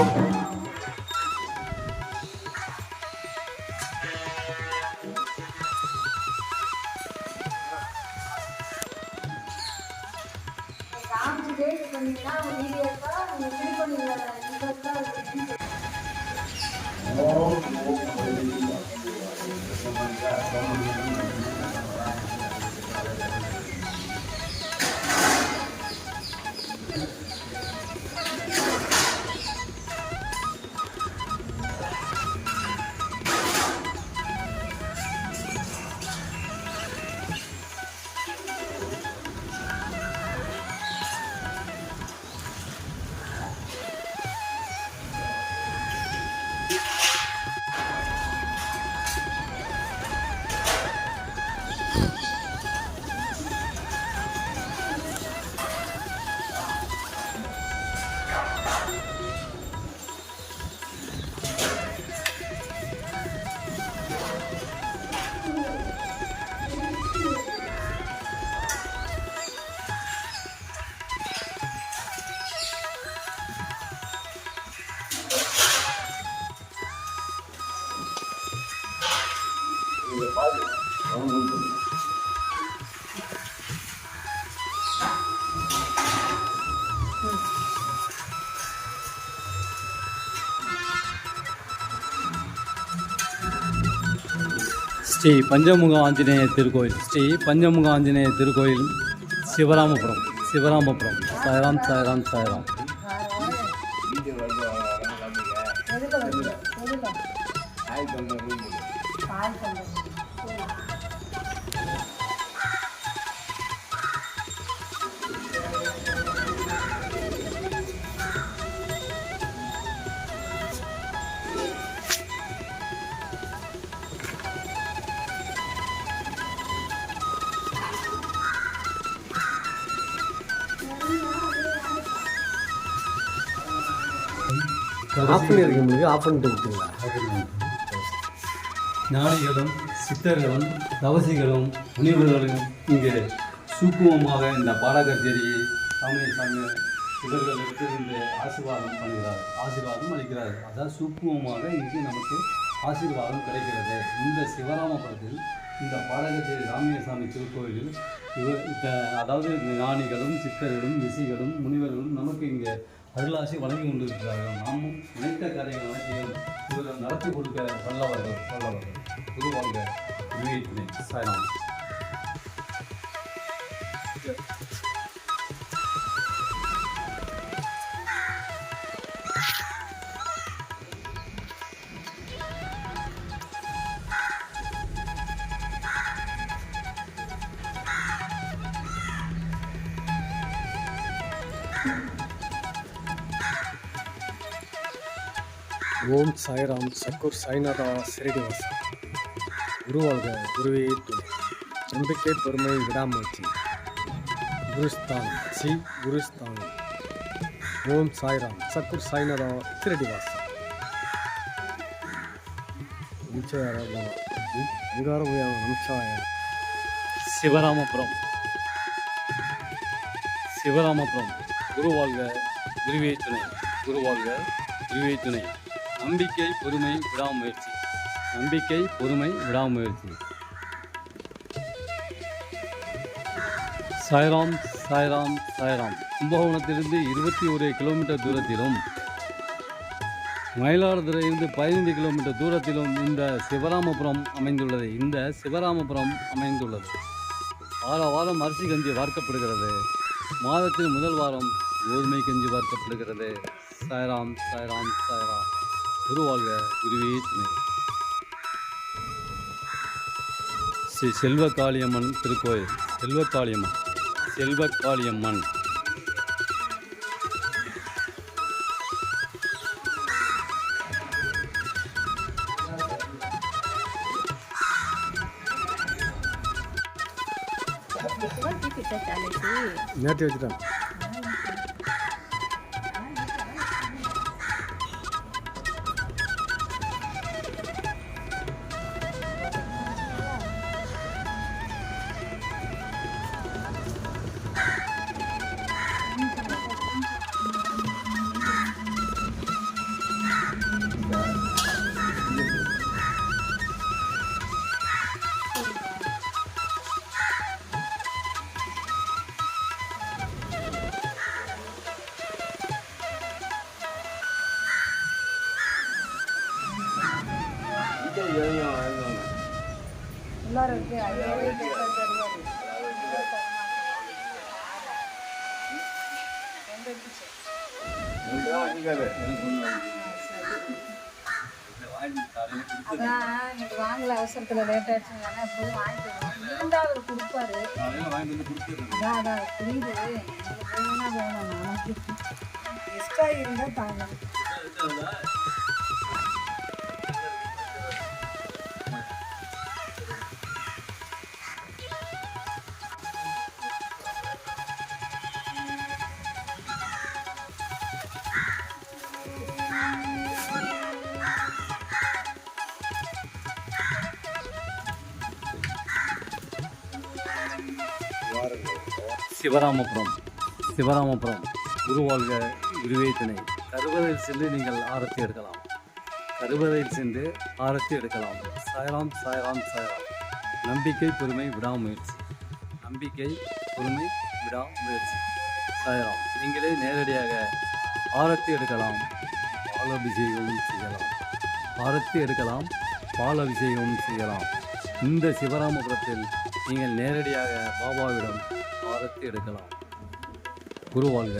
Oh, Sri பஞ்சமுக ஆஞ்சநேய திருக்கோயில். ஸ்ரீ பஞ்சமுக ஆஞ்சநேய திருக்கோயில் சிவராமபுரம். சிவராமபுரம். சாய்ராம் சாய்ராம் சாய்ராம். எதுக்கு ஆஃப் பண்ணியிருக்கீங்க உங்களுக்கு ஆஃப் பண்ணிட்டு விட்டுங்களா ஞானிகளும் சித்தர்களும் தவசிகளும் முனிவர்களும் இங்கு சூக்குமமாக இந்த பாடகச்சேரியை சாமி சாமி இவர்களுக்கு இந்த ஆசீர்வாதம் பண்ணுகிறார். ஆசீர்வாதம் அளிக்கிறார். அதாவது சூக்குமமாக இங்கு நமக்கு ஆசீர்வாதம் கிடைக்கிறது. இந்த சிவராமபுரத்தில் இந்த பாடகச்சேரி ராமியசாமி திருக்கோயிலில் இவர் அதாவது ஞானிகளும் சித்தர்களும் ரிஷிகளும் முனிவர்களும் நமக்கு இங்கே அருளாசி வழங்கி கொண்டிருக்கிறார்கள் நாமும் நினைத்த காரியங்கள் அனைத்தையும் இவர் நடத்தி கொடுக்க வல்லவர்கள் வல்லவர்கள். உருவாங்க விவேகினை ஓம் சாய்ராம் சக்கூர் சாய்நாதா சிறடிவாச குருவாழ்க குருவே துணை நம்பிக்கை பொறுமை விடாமுயற்சி. குருஸ்தான் ஸ்ரீ குருஸ்தான் ஓம் சாய்ராம் சக்கூர் சாய்நாதா சிறடிவாச நிச்சய அங்கார நிச்சய சிவராமபுரம். சிவராமபுரம். குருவாழ்க குருவியை துணை. குருவாழ்க குருவியை துணை. நம்பிக்கை பொறுமை விடாமுயற்சி. நம்பிக்கை பொறுமை விடாமுயற்சி. சாய்ராம் சாய்ராம் சாய்ராம். கும்பகோணத்திலிருந்து இருபத்தி ஒரு கிலோமீட்டர் தூரத்திலும் மயிலாடுதுறையிலிருந்து பதினைந்து கிலோமீட்டர் தூரத்திலும் இந்த சிவராமபுரம் அமைந்துள்ளது. இந்த சிவராமபுரம் அமைந்துள்ளது. வார வாரம் அரிசி கஞ்சி வார்க்கப்படுகிறது. மாதத்தில் முதல் வாரம் கோதுமை கஞ்சி வார்க்கப்படுகிறது. சாய்ராம் சாய்ராம் சாய்ராம். திருவாழ்க குருவே துணை. ஸ்ரீ செல்வகாளியம்மன் திருக்கோயில். செல்வகாளியம்மன் செல்வகாளியம்மன் நேற்று வச்சுட்டான். வாங்கல அவசரத்துல லேட் ஆயிடுச்சுங்க எப்போதும் வாங்கிட்டு வருவோம் அவர் கொடுப்பாரு அதான் புரியுது எக்ஸ்ட்ரா தாங்க சிவராமபுரம் சிவராமபுரம் குருவாழ்க குருவே துணை கருவறையில் சென்று நீங்கள் ஆரத்தி எடுக்கலாம். கருவறையில் சென்று ஆரத்தி எடுக்கலாம். சாயராம் சாயராம் சாயராம். நம்பிக்கை பொறுமை விடாமுயற்சி. நம்பிக்கை பொறுமை விடாமுயற்சி. சாயராம் நீங்களே நேரடியாக ஆரத்தி எடுக்கலாம். பால் அபிஷேகமும் செய்யலாம். ஆரத்தி எடுக்கலாம் பால் அபிஷேகமும் செய்யலாம். இந்த சிவராமபுரத்தில் நீங்கள் நேரடியாக பாபாவிடம் பாதத்தை எடுக்கலாம். குருவாழ்க